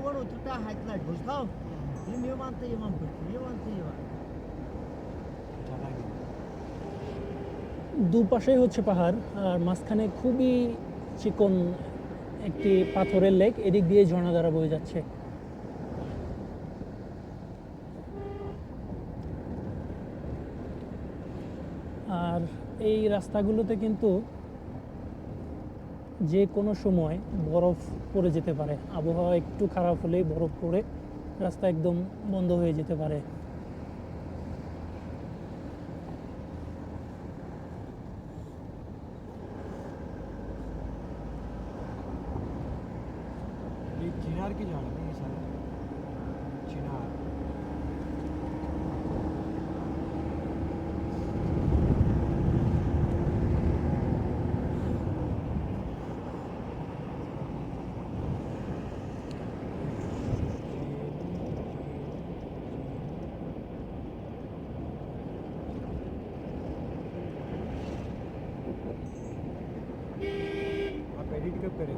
Avrupa var oturup da haytlar bozgav. Bizim yaman da yaman pırtı, yaman da yaman. দুপাশেই হচ্ছে পাহাড় আর মাঝখানে খুবই চিকন একটি পাথরের লেক এদিক দিয়ে ঝর্ণা দ্বারা বয়ে যাচ্ছে আর এই রাস্তাগুলোতে কিন্তু যে কোনো সময় বরফ পড়ে যেতে পারে। আবহাওয়া একটু খারাপ হলেই বরফ পড়ে রাস্তা একদম বন্ধ হয়ে যেতে পারে। ये pero